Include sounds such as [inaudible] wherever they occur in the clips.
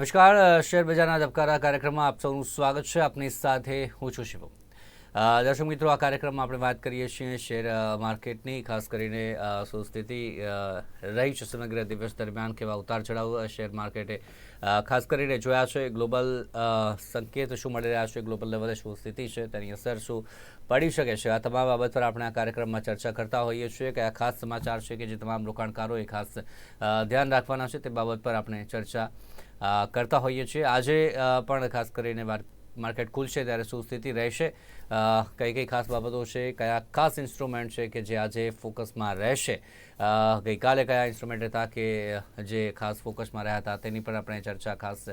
નમસ્કાર શેર બજારના ધબકારા કાર્યક્રમમાં આપ સૌનું સ્વાગત છે. આપની સાથે હું છું શિવમ. દર્શક મિત્રો, આ કાર્યક્રમમાં આપણે વાત કરીએ છીએ શેર માર્કેટની. ખાસ કરીને સુસ્થિતિ સ્થિતિ રહી છે સમગ્ર દિવસ દરમિયાન, કેવા ઉતાર ચઢાવ શેર માર્કેટે ખાસ કરીને જોયા છે ગ્લોબલ સંકેત શું મળી રહ્યા છે, ગ્લોબલ લેવલે શું સ્થિતિ છે, તેની અસર શું પડી શકે છે? આ તમામ બાબત પર આપણે આ કાર્યક્રમમાં ચર્ચા કરતા હોઈએ છીએ કે આ ખાસ સમાચાર છે કે જે તમામ રોકાણકારોએ ખાસ ધ્યાન રાખવાના છે તે બાબત પર આપણે ચર્ચા કરતા હોઈએ છીએ. આજે પણ ખાસ કરીને માર- માર્કેટ ખુલશે ત્યારે શું સ્થિતિ રહેશે? કઈ કઈ ખાસ બાબતો છે, કયા ખાસ ઇન્સ્ટ્રુમેન્ટ છે કે જે આજે ફોકસમાં રહેશે? ગઈકાલે કયા ઇન્સ્ટ્રુમેન્ટ હતા કે જે ખાસ ફોકસમાં રહ્યા હતા તેની પર આપણે ચર્ચા ખાસ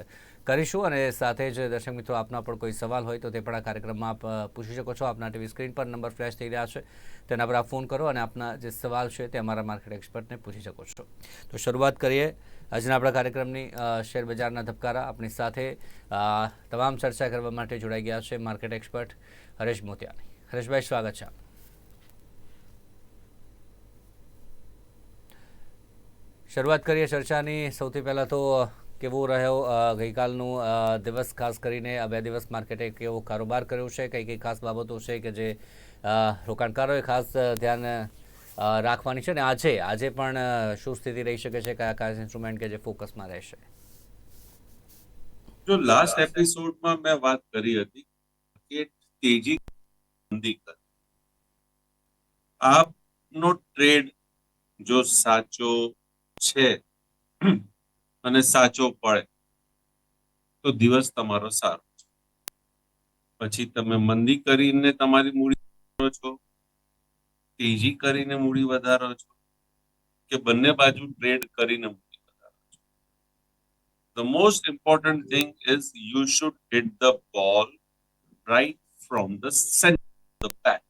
કરીશું અને સાથે જ દર્શક મિત્રો, આપના પણ કોઈ સવાલ હોય તો તે પણ આ કાર્યક્રમમાં આપ પૂછી શકો છો. આપના ટીવી સ્ક્રીન પર નંબર ફ્લેશ થઈ રહ્યા છે. તેના પર આપ ફોન કરો અને આપના જે સવાલ છે તે અમારા માર્કેટ એક્સપર્ટને પૂછી શકો છો. તો શરૂઆત કરીએ આજના આપણા કાર્યક્રમની શેરબજારના શેર બજારના ધબકારા. આપણી સાથે તમામ ચર્ચા કરવા માટે જોડાઈ ગયા છે માર્કેટ એક્સપર્ટ હરેશ મોતિયાની. હરેશભાઈ, સ્વાગત છે શરૂઆત કરીએ ચર્ચાની. સૌથી પહેલાં તો કેવો રહ્યો ગઈકાલનું દિવસ, ખાસ કરીને આ બે દિવસ માર્કેટે કેવો કારોબાર કર્યો છે. કઈ કઈ ખાસ બાબતો છે કે જે રોકાણકારોએ ખાસ ધ્યાન રાખવાની છે અને આજે આજે પણ શું સ્થિતિ રહી શકે છે? કયા કયા ઇન્સ્ટ્રુમેન્ટ કે જે ફોકસમાં રહેશે? જો લાસ્ટ એપિસોડમાં મેં વાત કરી હતી કે તેજી મંદી કર. આપનો ટ્રેડ જો સાચો છે અને સાચો પડે, તો દિવસ તમારો સારો પછી તમે મંદી કરીને તમારી મૂડી છો, તેજી કરીને મૂડી વધારો છો, કે બંને બાજુ ટ્રેડ કરીને મૂડી વધારો છો. The most important thing is you should hit the ball right from the centre the back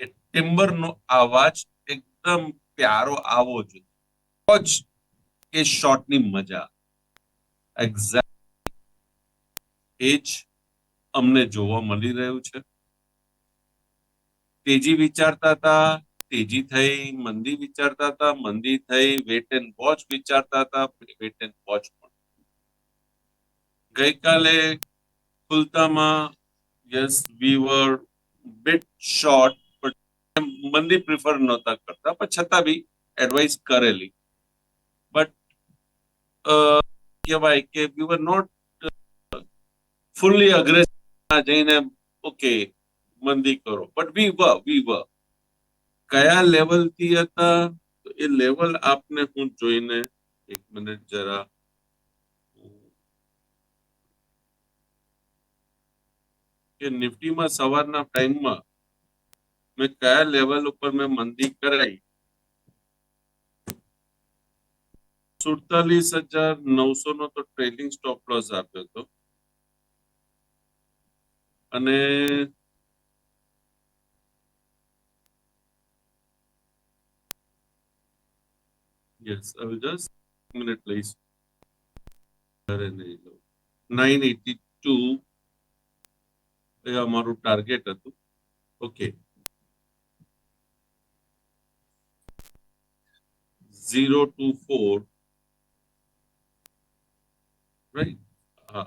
A timber નો અવાજ એકદમ પ્યારો આવો જોઈએ. એ શોટની મજા. એક્ઝેક્ટ એ જ અમને જોવા મળી રહ્યું છે. તેજી વિચારતા હતા, તેજી થઈ, મંદી વિચારતા હતા, મંદી થઈ વેટ એન્ડ વોચ વિચારતા હતા વેટ એન્ડ વોચ પણ. ગઈકાલે ખુલતામાં yes we were bit short but મંદી પ્રિફર નહોતા કરતા, પણ છતાં બી એડવાઇસ કરેલી. બટ કહેવાય કે we were not fully aggressive જઈને ઓકે મંદી કરો. બટ વી વ વી વ કયા લેવલથી હતા? એ લેવલ આપને હું જોઈને, એક મિનિટ જરા. કે નિફ્ટીમાં સવારના ટાઈમમાં મેં કયા લેવલ ઉપર મેં મંદી કરાઈ? સુડતાલીસ હજાર નવસો નો તો ટ્રેલિંગ સ્ટોપ લોસ આપ્યો હતો. અને યસ હવે જસ્ટ મિનિટ લઈશ. અરે નહીં લઉં નાઇન એટી ટુ એ અમારું ટાર્ગેટ હતું. Okay zero two four right હા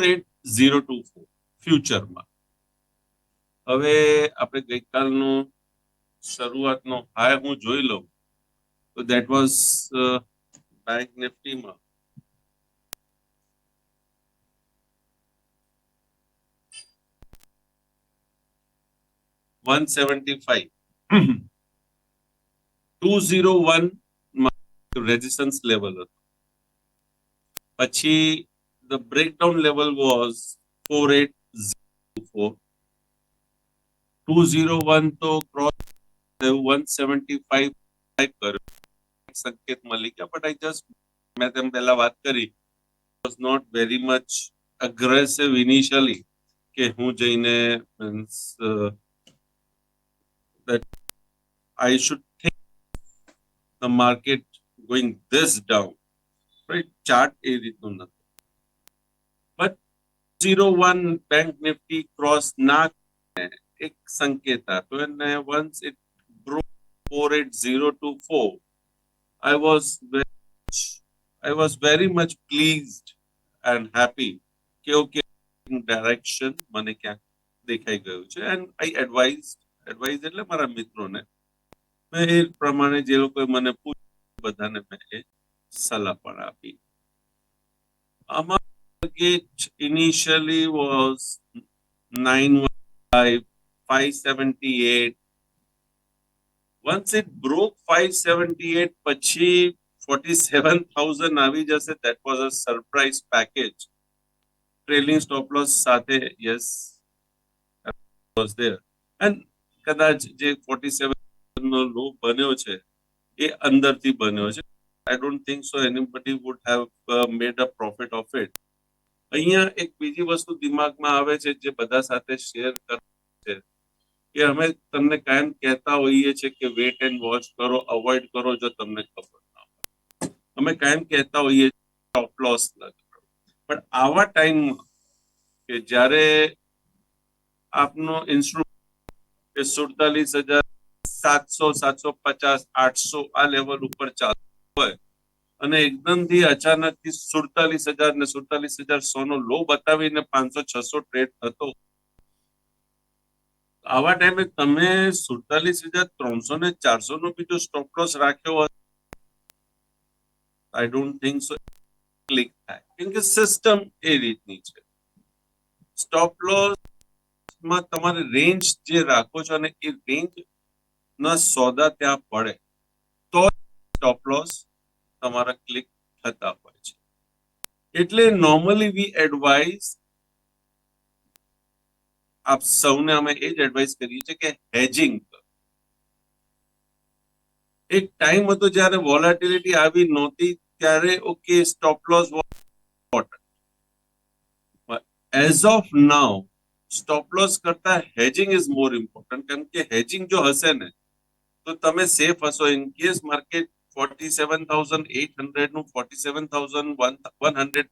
four eight zero two four ફ્યુચરમાં હવે આપણે ગઈકાલનો શરૂઆતનો હાય હું જોઈ લઉં. તો that was bank નિફ્ટીમાં one seventy five two zero one resistance level હતું. પછી the breakdown level was four eight four two zero one તો ક્રોસ વન સેવન્ટી ફાઈવ કર્યો સંકેત મળી ગયા બટ આઈ જસ્ટ મેં તેમ પહેલા વાત કરી was not very much aggressive initially કે હું જઈને means I should think the market going this down, right? Chart એ રીતનું નથી but zero one bank nifty cross ના એક સંકેત આપ્યો અને once it broke four eight zero two four I was I was very much pleased and happy કે okay direction મને ક્યાંક દેખાઈ ગયું છે. એન્ડ આઈ એડવાઇઝ એડવાઇઝ એટલે મારા મિત્રોને, મેં એ પ્રમાણે જે લોકોએ મને પૂછ્યું, બધાને મેં એ સલાહ પણ આપી. આમાં target initially was 915 578 once it broke 578 પછી 47000 આવી જશે that was a surprise package trailing stop loss સાથે yes was there and કદાચ જે 47 નો લો બન્યો છે એ અંદરથી બન્યો છે I don't think so anybody would have uh, made a profit of it. અહીંયા એક બીજી વસ્તુ દિમાગમાં આવે છે જે બધા સાથે શેર છે, કે અમે તમને કાયમ કહેતા હોઈએ છીએ કે વેટ એન્ડ વોચ કરો અવોઇડ કરો જો તમને ખબર ના હોય. અમે કાયમ કહેતા હોઈએ લોસ પણ આવા ટાઈમમાં કે જ્યારે આપનો ઇન્સ્ટ્રુમેન્ટ કે સુડતાલીસ હજાર સાતસો સાતસો પચાસ, આઠસો આ લેવલ ઉપર ચાલુ હોય અને એકદમથી અચાનકથી સુડતાલીસ હજાર ને સુડતાલીસ હજાર સોનો લો બતાવીને પાંચસો છસો ટ્રેડ થતો. આવા ટાઈમે તમે સુડતાલીસ હજાર ત્રણસો ને ચારસો નો બીજો સ્ટોપ લોસ રાખ્યો I don't think so click થાય. કેમ કે સિસ્ટમ એ રીતની છે. સ્ટોપ લોસમાં તમારે રેન્જ જે રાખો છો અને એ રેન્જ ના સોદા ત્યાં પડે. તો સ્ટોપ લોસ તમારા ક્લિક થતા હોય છે. એટલે નોર્મલી વી એડવાઇઝ આપ સૌને અમે એ જ એડવાઇસ કરીએ છીએ કે હેજિંગ એક ટાઈમ હતો જ્યારે વોલેટિલિટી આવી નહોતી, ત્યારે okay stop loss as of now stop loss કરતા હેજિંગ ઇઝ મોર ઇમ્પોર્ટન્ટ કેમ કે હેજિંગ જો હશે ને, તો તમે સેફ હશો. ઇન કેસ માર્કેટ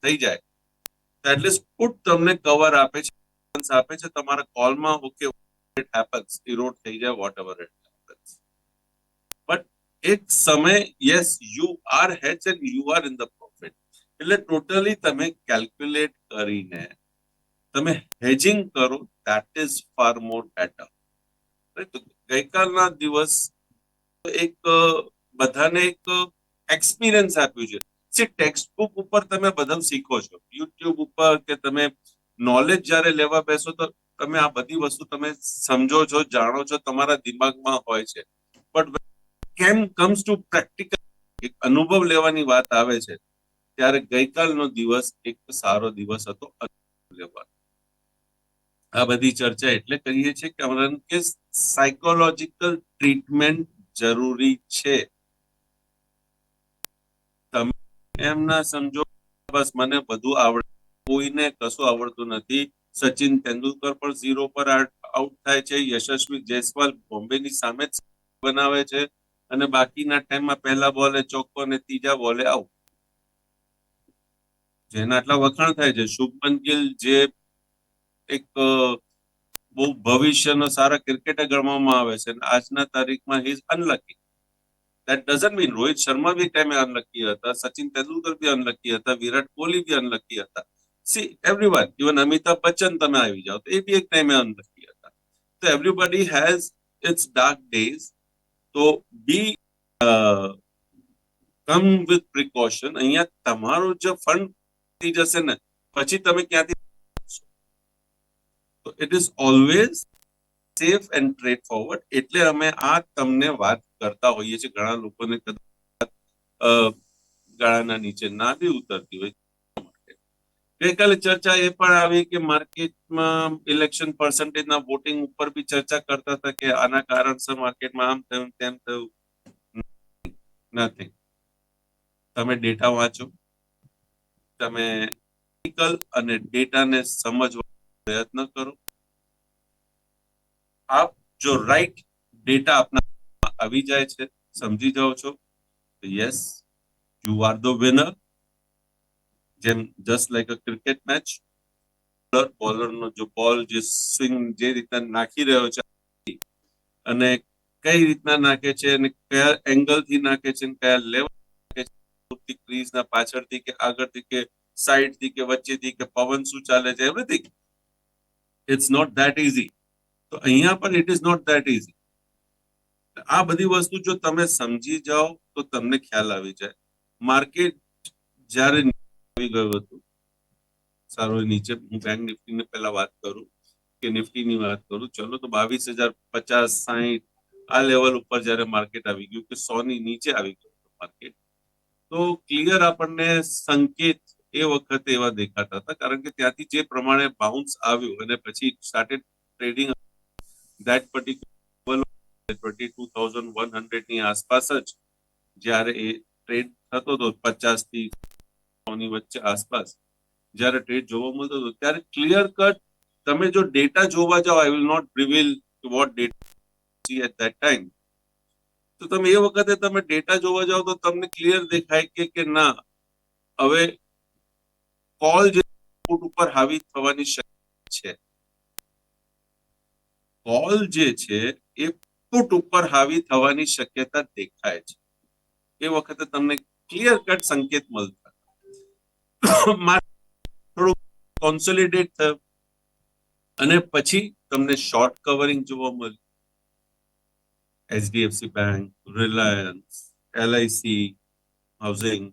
થઈ જાય. એટલીસ્ટ પુટ તમને કવર આપે છે આપે છે, તમારા કોલમાં ઓકે ઇટ હેપન્સ ઇરોડ થઈ જાય whatever it happens but એક સમય yes you are hatch and you are in the profit એટલે ટોટલી તમે કેલ્ક્યુલેટ કરીને તમે હેજિંગ કરો that is far more better ગઈકાલના દિવસ એક બધાને એક એક્સપિરિયન્સ આપ્યું છે. સી ટેક્સ્ટ બુક ઉપર તમે બધું શીખો છો. યુટ્યુબ ઉપર કે તમે નોલેજ જ્યારે લેવા બેસો તો તમે આ બધી વસ્તુ તમે સમજો છો, જાણો છો, તમારા દિમાગમાં હોય છે. બટ કેમ કમ્સ ટુ પ્રેક્ટિકલ એક અનુભવ લેવાની વાત આવે છે. ત્યારે ગઈકાલનો દિવસ એક સારો દિવસ હતો. લેવાનો. આ બધી ચર્ચા એટલે કરીએ છીએ કારણ કે સાયકોલોજીકલ ટ્રીટમેન્ટ જરૂરી છે તમે એમ ના સમજો બસ મને બધું આવડે. કોઈને કશું આવડતું નથી. સચિન તેંડુલકર પણ ઝીરો પર આઉટ થાય છે. યશસ્વી જયસ્વાલ બોમ્બેની સામે જ બનાવે છે. અને બાકીના ટાઈમમાં પહેલા બોલે ચોખ્ખો અને ત્રીજા બોલે આઉટ જેના આટલા વખાણ થાય છે. શુભમન ગિલ જે એક બહુ ભવિષ્યનો સારા ક્રિકેટર ગણવામાં આવે છે. આજના તારીખમાં he is unlucky that doesn't mean Rohit Sharma બી ટાઈમે અનલકી હતા સચિન તેંડુલકર બી અનલકી હતા વિરાટ કોહલી બી અનલકી હતા see everyone even Amitabh Bachchan તમે આવી જાઓ તો એ બી એક ટાઈમે અનલકી હતા તો everybody has its dark days તો બી કમ વિથ પ્રિકોશન અહીંયા તમારો જે ફંડ થઈ જશે ને પછી તમે ક્યાંથી તો it is always safe and trade forward એટલે અમે આ તમને વાત કરતા હોઈએ છીએ. ઘણા લોકોને કદાચ ગાળાના નીચે ના બી ઉતરતી હોય. ગઈકાલે ચર્ચા એ પણ આવી કે માર્કેટમાં ઇલેક્શન પર્સન્ટેજના વોટિંગ ઉપર બી ચર્ચા કરતા હતા કે આના કારણસર માર્કેટમાં આમ થયું, તેમ થયું. નથી. તમે ડેટા વાંચો. તમે અને ડેટાને સમજવા પ્રયત્ન કરો. આપ જો રાઈટ ડેટા આપના આવી જાય છે, સમજી જાઓ છો? Yes you are the winner જેમ just like a cricket match bowler નો જો બોલ જે સ્વિંગ જે રીતના નાખી રહ્યો છે, અને કઈ રીતના નાખે છે અને કયા એંગલથી નાખે છે કયા લેવલ ક્રીઝ ના પાછળથી કે આગળથી કે સાઈડથી કે વચ્ચેથી કે પવન શું ચાલે છે everything it's not that easy તો અહીંયા પણ it is not that easy આ બધી વસ્તુ જો તમે સમજી જાઓ, તો તમને ખ્યાલ આવી જાય. માર્કેટ જ્યારે આવી ગયું હતું, સારું નીચે હું બેંક નિફ્ટીને પહેલા વાત કરું, કે નિફ્ટીની વાત કરું, ચલો તો બાવીસ હજાર પચાસ સાહીઠ આ લેવલ ઉપર જ્યારે માર્કેટ આવી ગયું કે સો ની નીચે આવી ગયું માર્કેટ, તો ક્લિયર આપણને સંકેત એ વખતે એવા દેખાતા હતા, કારણ કે ત્યાંથી જે પ્રમાણે બાઉન્સ આવ્યું અને પછી started trading that particular twenty two thousand one હંડ્રેડની આસપાસ જ જ્યારે એ ટ્રેડ થતો હતો પચાસથી ની વચ્ચે આસપાસ, જ્યારે ટ્રેડ જોવા મળતો હતો, ત્યારે ક્લિયર કટ તમે જો ડેટા જોવા જાઓ I will not reveal what data see at that time તો તમે એ વખતે તમે ડેટા જોવા જાઓ તો તમને ક્લિયર દેખાય કે કે ના, હવે કોલ જે ઉપર હાવી થવાની શક્યતા છે. કોલ જે છે, એ પુટ ઉપર હાવી થવાની શક્યતા દેખાય છે. એ વખતે તમને ક્લિયર કટ સંકેત મળતા. થોડું કોન્સોલિડેટ થયું. અને પછી તમને શોર્ટ કવરિંગ જોવા મળ્યું. HDFC bank, Reliance, LIC, housing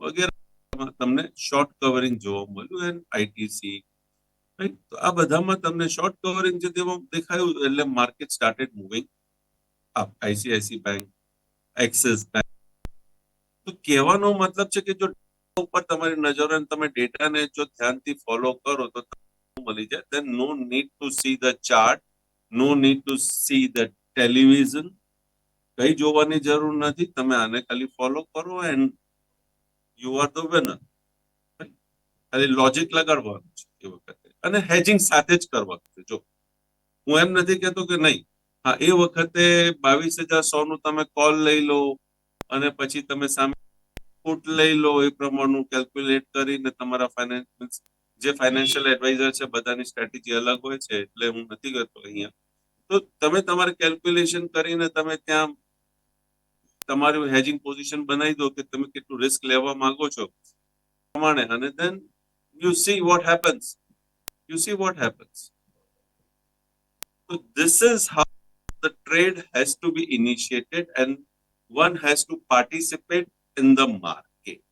વગેરે તમને શોર્ટ કવરિંગ જોવા મળ્યું એન્ડ આઈટીસી તો આ બધામાં તમને શોર્ટ કવરિંગ જે દેખાયું એટલે market started moving up ICICI bank axis bank તો કહેવાનો મતલબ છે કે જો ઉપર તમારી નજર અને તમે ડેટાને જો ધ્યાનથી ફોલો કરો તો મળી જાય. Then no need to see the chart no need to see the television કઈ જોવાની જરૂર નથી. તમે આને ખાલી ફોલો કરો and you are the winner ખાલી લોજિક લગાડવાનું છે એ વખતે. અને હેજિંગ સાથે જ કરવાનું છે. જો હું એમ નથી કહેતો કે નહીં હા, એ વખતે બાવીસ હજાર સો નું તમે કોલ લઈ લો અને પછી તમે સામે ફૂટ લઈ લો એ પ્રમાણનું કેલ્ક્યુલેટ કરીને તમારા ફાઇનાન્સ જે ફાઇનાન્શિયલ એડવાઇઝર છે, બધાની સ્ટ્રેટેજી અલગ હોય છે, એટલે હું નથી કરતો અહીંયા. તો તમે તમારે કેલ્ક્યુલેશન કરીને તમે ત્યાં તમારું હેજિંગ પોઝિશન બનાવી દો કે તમે કેટલું રિસ્ક લેવા માંગો છો. પ્રમાણે અને then you see what happens you see what happens તો this is how the trade has to be initiated and one has to participate in the market.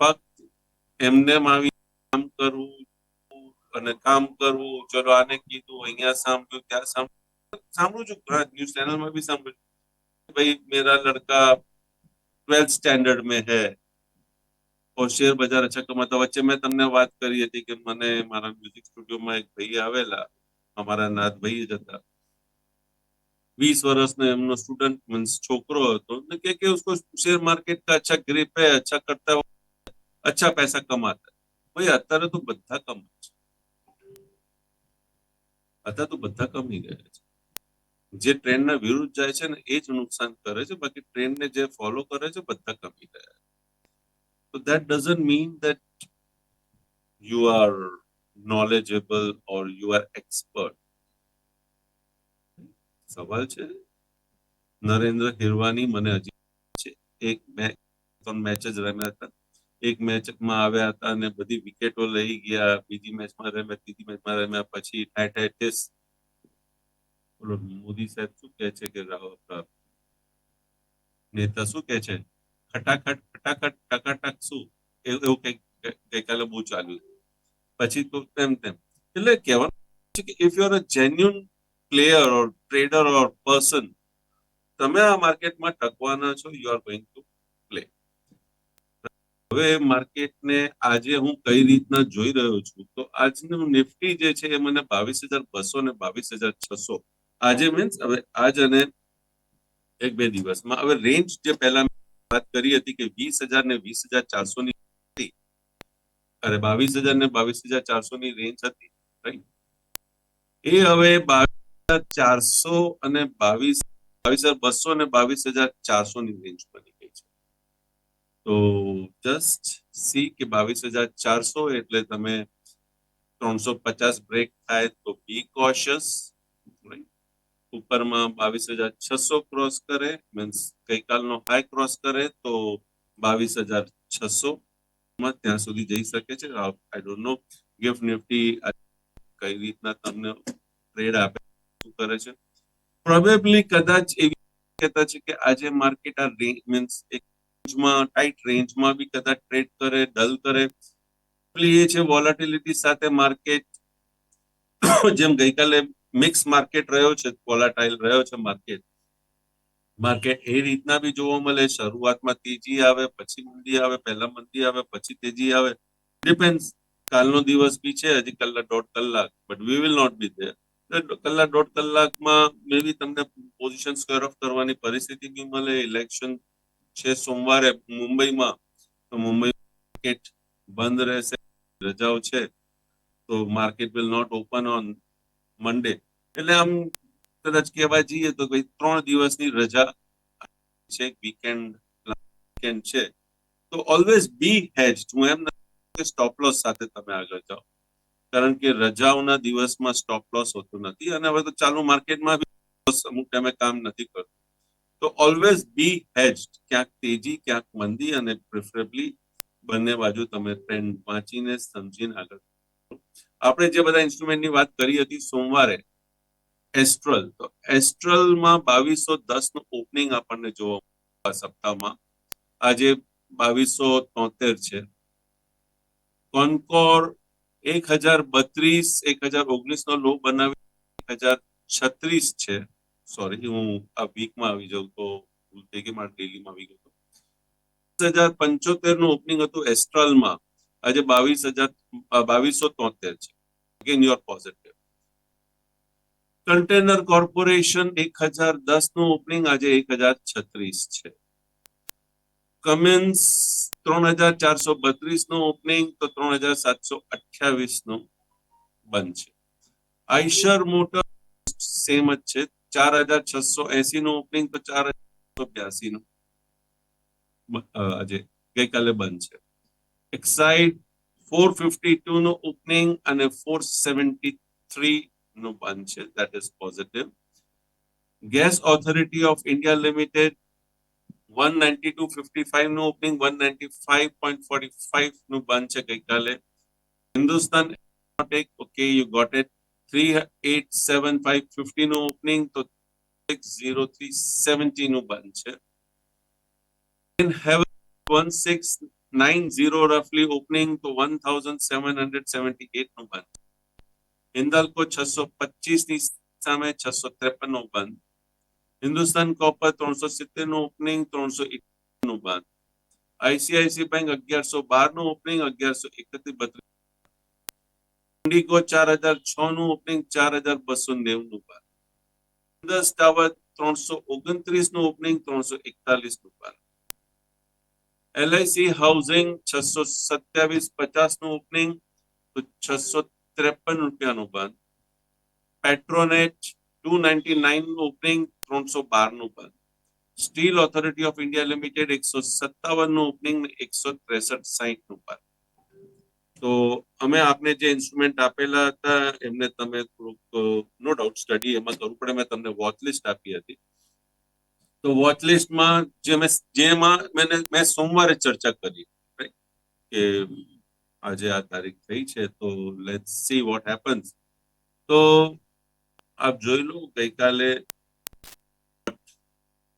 ફક્ત એમને આવી કામ કરવું અને કામ કરવું ચલો આને કીધું અહીંયા સાંભળ્યું ત્યાં સાંભળ્યું સાંભળું છું ઘણા ન્યૂઝ ચેનલમાં બી સાંભળ્યું ભાઈ મેરા લડકા ટ્વેલ્થ સ્ટેન્ડર્ડ મેં હે ઓર શેર બજાર અચ્છા કમાતા વચ્ચે મેં તમને વાત કરી હતી કે મને મારા મ્યુઝિક સ્ટુડિયોમાં એક ભાઈ આવેલા અમારા નાથ ભાઈ જ હતા વીસ વર્ષનો એમનો સ્ટુડન્ટ મીન્સ છોકરો હતો ને કે કે उसको शेयर मार्केट का अच्छा ग्रिप है अच्छा करता है अच्छा पैसा कमाता है ભાઈ અત્યારે તો બધા કમાય છે અત્યારે તો બધા કમી ગયા છે જે ટ્રેન્ડના વિરુદ્ધ જાય છે ને એ જ નુકસાન કરે છે બાકી ટ્રેન્ડને જે ફોલો કરે છે બધા કમી ગયા તો that doesn't mean that you are knowledgeable or you are expert સવાલ છે? નરેન્દ્ર હિરવાની મને હજી છે. એક ત્રણ મેચ જ રમ્યા હતા. એક મેચમાં આવ્યા હતા અને બધી વિકેટો લઈ ગયા. બીજી મેચમાં રમ્યા, ત્રીજી મેચમાં રમ્યા, પછી ટાઇટાઇટિસ બોલો, મોદી સાહેબ શું કહે છે કે રાહુલ નેતા શું કે છે? ખટાખટ ખટાખટ, ટકાટક શું? એવું એવું કંઈક ગઈકાલે બહુ ચાલ્યું. પછી તો તેમ તેમ. એટલે કહેવાનું છે કે if you are a genuine player or trader or person તમે આ માર્કેટમાં ટકવાના છો you are going to play હવે માર્કેટને આજે હું કઈ રીતના જોઈ રહ્યો છું, તો આજનું નિફ્ટી જે છે એ મને બાવીસ હજાર બસો ને બાવીસ હજાર છસો. આજે મીન્સ હવે આજ અને એક બે દિવસમાં. હવે રેન્જ જે પહેલા વાત કરી હતી કે વીસ હજાર ને વીસ હજાર ચારસો ની હતી. અરે બાવીસ હજાર ને બાવીસ હજાર ચારસો ની રેન્જ હતી એ હવે બાવીસ ચારસો અને બાવીસ બાવીસ હજાર બસો અને બાવીસ હજાર ચારસો ની રેન્જ બની ગઈ છે. તો જસ્ટ સી કે બાવીસ હજાર ચારસો એટલે તમે ત્રણસો પચાસ બ્રેક થાય તો બી કોશિયસ ઉપરમાં બાવીસ હજાર છસો ક્રોસ કરે મીન્સ ગઈકાલનો હાઈ ક્રોસ કરે તો બાવીસ હજાર છસો માં ત્યાં સુધી જઈ શકે છે. I don't know gift nifty કઈ રીતના તમને ટ્રેડ આપે શું કરે છે? પ્રોબેબલી કદાચ એવી કહેતા છે કે આજે માર્કેટ આ રેન્જ મીન્સ એક રેન્જમાં ટાઈટ રેન્જમાં બી કદાચ ટ્રેડ કરે ડલ કરે. પ્લી એ છે વોલેટિલિટી સાથે માર્કેટ [coughs] જેમ ગઈકાલે મિક્સ માર્કેટ રહ્યો છે વોલાટાઇલ રહ્યો છે માર્કેટ માર્કેટ એ રીતના બી જોવા મળે, શરૂઆતમાં તેજી આવે, પછી મંદી આવે, પહેલા મંદી આવે, પછી તેજી આવે. ડિપેન્ડ કાલનો દિવસ બી છે, હજી કલાક દોઢ કલાક but we will not be there કલાક, દોઢ કલાકમાં મેબી તમને પોઝિશન સ્ક્વેર ઓફ કરવાની પરિસ્થિતિ બી મળે. ઇલેક્શન છે સોમવારે મુંબઈમાં. તો મુંબઈ માર્કેટ બંધ રહેશે. રજાઓ છે. તો market will not open on Monday એટલે આમ કદાચ કહેવા જઈએ તો ભાઈ ત્રણ દિવસની રજા છે. વીકેન્ડ વીકેન્ડ છે. તો ઓલવેઝ બી હેજ હું એમ નથી સ્ટોપ લોસ સાથે તમે આગળ જાઓ. કારણ કે રજાઓના દિવસમાં સ્ટોપ લોસ હોતું નથી અને હવે તો ચાલુ માર્કેટમાં અમુક ટાઈમે કામ નથી કરતું. તો ઓલવેઝ બી હેજ્ડ ક્યાંક તેજી, ક્યાંક મંદી અને પ્રિફરેબલી બંને બાજુ તમે ટ્રેન્ડ વાંચીને સમજીને આગળ આપણે જે બધા ઇન્સ્ટ્રુમેન્ટની વાત કરી હતી સોમવારે એસ્ટ્રલ તો એસ્ટ્રલમાં બાવીસો દસનું ઓપનિંગ આપણને જોવા આ સપ્તાહમાં. આજે બાવીસો તોતેર છે. કોનકોર એક હજાર બત્રીસ, એક હજાર ઓગણીસ નો લો બનાવી, એક હજાર છત્રીસ છે. સોરી હું આ વીકમાં આવી જાઉં તો ભૂલ થઈ ગઈ, મારા ડેલીમાં આવી ગયું હજાર પંચોતેરનું ઓપનિંગ હતું એસ્ટ્રલમાં આજે બાવીસ હજાર બાવીસો તોતેર છે. Again your positive container corporation એક હજાર દસનું ઓપનિંગ આજે એક હજાર છત્રીસ છે. કમિન્સ ત્રણ હજાર ચારસો બત્રીસનું ઓપનિંગ તો ત્રણ હજાર સાતસો અઠ્યાવીસનું બંધ છે આઈશર મોટર સેમ જ છે. ચાર હજાર છસો એસી નું ઓપનિંગ તો ચાર હજાર બ્યાસી નું આજે ગઈકાલે બંધ છે એક્સાઇડ ફોર ફિફ્ટી ટુ નું ઓપનિંગ અને ફોર સેવન્ટી થ્રી નું બંધ છે that is positive gas authority of India limited one ninety two fifty ફાઈવનું opening one ninety five point forty ફાઈવનું બંધ છે ગઈકાલે Hindustan okay you got it three eight seven five fifty નું opening તો six zero three seventy નું બંધ છે in heaven 1690 roughly opening to 1778 નું બંધ હિન્દાલ્કો 625 ની સામે 653 નું બંધ હિન્દુસ્તાન કોપર 370 નું ઓપનિંગ 371 નું બંધ આઈસીઆઈસી બેંક 1112 નું ઓપનિંગ 1131 ઇન્ડિગો 4006 નું ઓપનિંગ 4290 નું બંધ ઇન્ડસ ટાવર 329 નું ઓપનિંગ 341 નું બંધ એલઆઈસી હાઉસિંગ છસો સત્યાવીસ પચાસનું ઓપનિંગ છસો ત્રેપન રૂપિયાનું બંધ પેટ્રોનેટ ટુ નાઇન્ટી નાઇનનું ઓપનિંગ ત્રણસો બારનું બંધ. Steel authority of India limited એકસો સત્તાવનનું ઓપનિંગ એકસો ત્રેસઠ સાહીઠનું બંધ. તો અમે આપને જે ઇન્સ્ટ્રુમેન્ટ આપેલા હતા, એમને તમે થોડુંક નો ડાઉટ સ્ટડી એમાં કરવું પડે. મેં તમને વોચ લિસ્ટ આપી હતી. તો વોચ લિસ્ટમાં જે મેં, જેમાં મેં મેં સોમવારે ચર્ચા કરી? કે આજે આ તારીખ થઈ છે, તો લેટ્સ સી વોટ હેપન્સ તો આપ જોઈ લો ગઈકાલે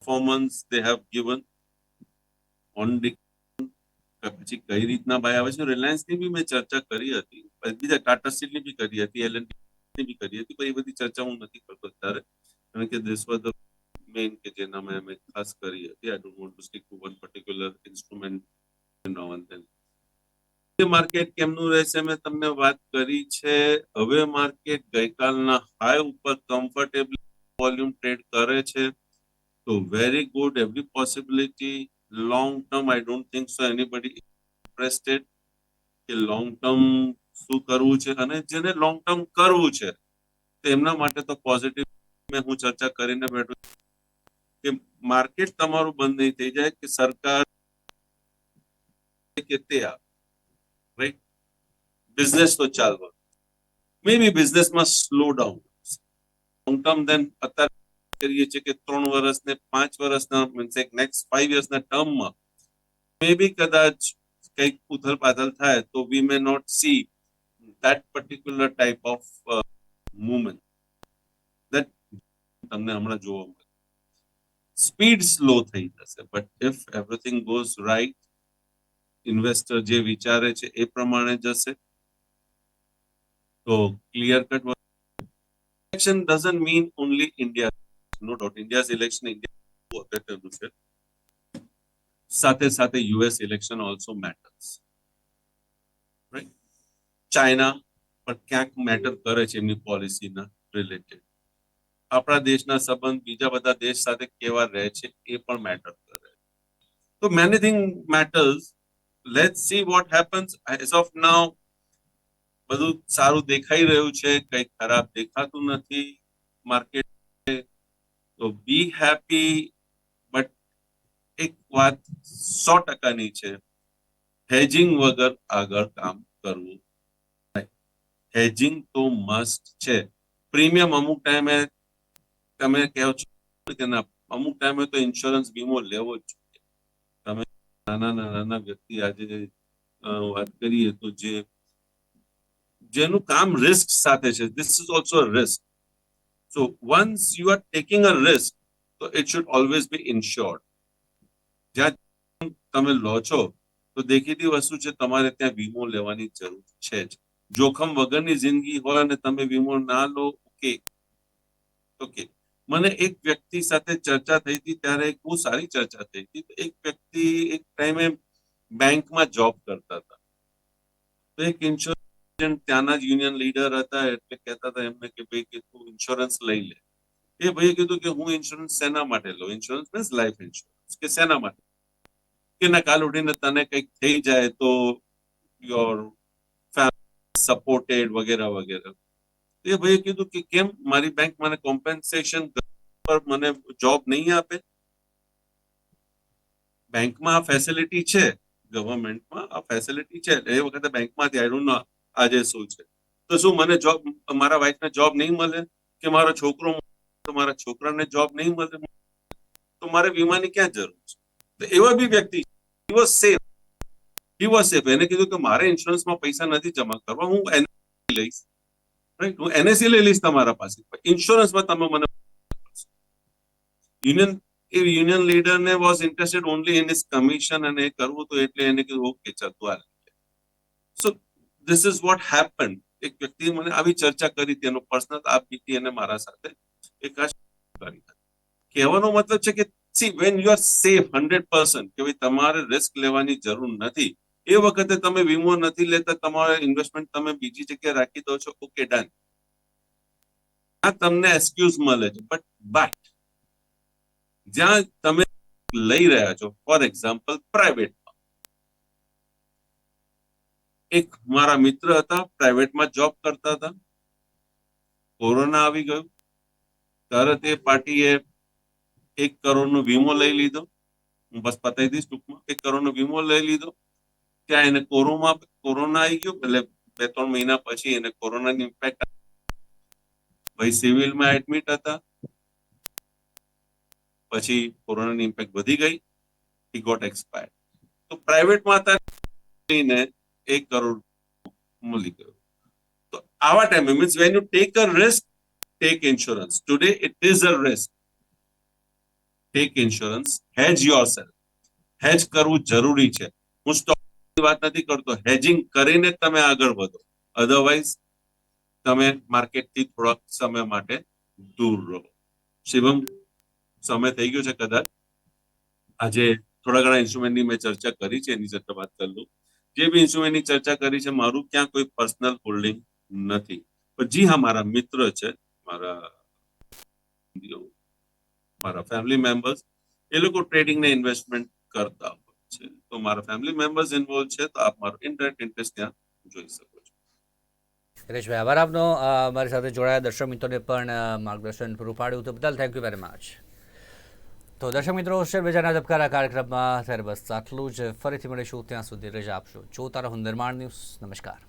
performance they have given on પછી કઈ રીતના બાય આવે છે રિલાયન્સની બી મેં ચર્ચા કરી હતી બીજા ટાટા સ્ટીલની બી કરી હતી એલની બી કરી હતી પણ એ બધી ચર્ચા હું નથી કરતો અત્યારે કારણ કે this was the main કે જેના મેં અમે ખાસ કરી હતી I don't want to stick to one particular instrument now and then market કેમનું રહેશે? મેં તમને વાત કરી છે. હવે માર્કેટ ગઈકાલના હાઈ ઉપર કમ્ફર્ટેબલ વોલ્યુમ ટ્રેડ કરે છે. તો very good every possibility long term I don't think so anybody interested કે લોંગ ટર્મ શું કરવું છે અને જેને લોંગ ટર્મ કરવું છે તેમના માટે તો પોઝિટિવ મેં હું ચર્ચા કરીને બેઠો કે માર્કેટ તમારું બંધ નહીં થઈ જાય, કે સરકાર કે તે રાઈટ બિઝનેસ તો ચાલવા મે બી બિઝનેસમાં slow down long term then અત્યારે કરીએ છીએ કે ત્રણ વર્ષ ને પાંચ વર્ષના મીન્સ એક નેક્સ્ટ ફાઈવ યર્સના ટર્મમાં મે બી કદાચ કંઈક ઉથલ પાથલ થાય તો we may not see that particular type of movement that તમને હમણાં જોવા મળે સ્પીડ સ્લો થઈ જશે but if everything goes right investor જે વિચારે છે એ પ્રમાણે જશે તો clear cut election doesn't mean only India no doubt India's election India અગત્યનું છે. સાથે સાથે US election also matters right China પણ ક્યાંક મેટર કરે છે એમની પોલિસીના રિલેટેડ આપણા દેશના સંબંધ બીજા બધા દેશ સાથે કેવા રહે છે એ પણ મેટર કરે તો many thing matters let see what happens as of now બધું સારું દેખાઈ રહ્યું છે. કંઈ ખરાબ દેખાતું નથી માર્કેટ તો બી હેપી બટ એક વાત સો ટકાની છે. હેજિંગ વગર આગળ કામ કરવું. હેજિંગ તો મસ્ટ છે. પ્રીમિયમ અમુક ટાઈમે તમે કહો છો કે ના, અમુક ટાઈમે તો ઇન્સ્યોરન્સ વીમો લેવો જ જોઈએ. તમે નાના નાના વ્યક્તિ આજે વાત કરીએ તો જે, જેનું કામ રિસ્ક સાથે છે. This is also risk so once you are taking a risk તો it should always be insured જ્યાં તમે લો છો, તો દેખીતી વસ્તુ છે, તમારે ત્યાં વીમો લેવાની જરૂર છે જ. જોખમ વગરની જિંદગી હોય અને તમે વીમો ના લો ઓકે ઓકે મને એક વ્યક્તિ સાથે ચર્ચા થઈ હતી, ત્યારે એક બહુ સારી ચર્ચા થઈ હતી. તો એક વ્યક્તિ એક ટાઈમે બેંકમાં જોબ કરતા હતા. તો એક ઇન્સ્યોરન્સ ત્યાંના જ યુનિયન લીડર હતા, એટલે કહેતા હતા એમને કે, ભાઈ, કે તું ઇન્સ્યોરન્સ લઈ લે. એ ભાઈએ કીધું કે, હું ઇન્સ્યોરન્સ શેના માટે લઉં? ઇન્સ્યોરન્સ મીન્સ લાઈફ ઇન્સ્યોરન્સ કે શેના માટે? કે ના, કાલ ઉઠીને તને કંઈક થઈ જાય તો યોર સપોર્ટેડ વગેરે વગેરે. એ ભાઈએ કીધું કે કેમ મારી બેંક મને કોમ્પેન્સેશન પર મને જોબ નહીં આપે? બેંકમાં આ ફેસિલિટી છે ગવર્મેન્ટમાં આ ફેસિલિટી છે, એ વખતે બેંકમાંથી આઈ ડોન્ટ નો આજે શું છે. તો શું મને જોબ મારા વાઈફને જોબ નહીં મળે? કે મારો છોકરો તો મારા છોકરાને જોબ નહીં મળે? તો મારે વીમાની ક્યાં જરૂર છે? તો એવા બી વ્યક્તિ he was safe he was safe એને કીધું કે મારે ઇન્સ્યોરન્સમાં પૈસા નથી જમા કરવા, હું એને લઈશ. રાઈટ હું એનએસસી લઈ લઈશ તમારા પાસે. ઇન્સ્યોરન્સમાં તમે મને યુનિયન એ union લીડરને was interested only in his commission અને એ કરવું તો એટલે એને કીધું ઓકે ચાલ, તું આ so this is what happen એક વ્યક્તિ મને આવી ચર્ચા કરી હતી એનો પર્સનલ આપ પીતી અને મારા સાથે એક કરી કહેવાનો મતલબ છે કે see when you are safe hundred percent કે ભાઈ તમારે રિસ્ક લેવાની જરૂર નથી એ વખતે તમે વીમો નથી લેતા, તમારે ઇન્વેસ્ટમેન્ટ તમે બીજી જગ્યાએ રાખી દો છો ઓકે ડન આ તમને એક્સક્યુઝ મળે છે બટ બટ જ્યાં તમે લઈ રહ્યા છો ફોર એક્ઝામ્પલ પ્રાઇવેટ એક મારા મિત્ર હતા પ્રાઇવેટમાં જોબ કરતા હતા. કોરોના આવી ગયો. તરત એ પાર્ટીએ એક કરોડનો વીમો લઈ લીધો. હું બસ પતાવી દઈશ ટૂંકમાં. એક કરોડનો વીમો લઈ લીધો. ત્યાં એને કોરોના કોરોના આવી ગયો, એટલે બે ત્રણ મહિના પછી એને કોરોનાની ઇમ્પેક્ટ ભાઈ સિવિલમાં એડમિટ હતા. પછી કોરોનાની ઇમ્પેક્ટ વધી ગઈ. હી ગોટ એક્સપાયર તો પ્રાઇવેટમાં લઈને એક કરોડ મળી ગયો. તો આવા ટાઈમે means when you take a risk take insurance today it is a risk take insurance hedge yourself hedge કરવું જરૂરી છે. હું સ્ટોકની વાત નથી કરતો. હેજિંગ કરીને તમે આગળ વધો. અધરવાઇઝ તમે માર્કેટથી થોડાક સમય માટે દૂર રહો. શિવમ, સમય થઈ ગયો છે કદાચ? આજે થોડા ઘણા ઇન્સ્ટ્રુમેન્ટની મેં ચર્ચા કરી છે, એની સાથે વાત કરી લઉં. જે બી ઇન્સ્ટ્રુમેન્ટની ચર્ચા કરી છે, મારું ક્યાં કોઈ પર્સનલ હોલ્ડિંગ નથી. પણ જી હા, મારા મિત્ર છે, મારા મારા ફેમિલી મેમ્બર્સ એ લોકો ટ્રેડિંગ ને ઇન્વેસ્ટમેન્ટ કરતા હોય. છે. તો મારા ફેમિલી મેમ્બર્સ ઇન્વોલ્વ છે, તો આપ મારો ઇન્ટરેક્ટ ઇન્ટરેસ્ટ ત્યાં જોઈ શકો છો. આભાર આપનો. મારી સાથે જોડાયા દર્શક મિત્રોને પણ માર્ગદર્શન પૂરું પાડ્યું તો બદલ થેન્ક યુ વેરી મચ તો દર્શક મિત્રો, શેર બજારના ધબકારા કાર્યક્રમમાં ત્યારે બસ આટલું જ. ફરીથી મળીશું ત્યાં સુધી. રજા આપશો. જોતા રહો નિર્માણ ન્યૂઝ. નમસ્કાર.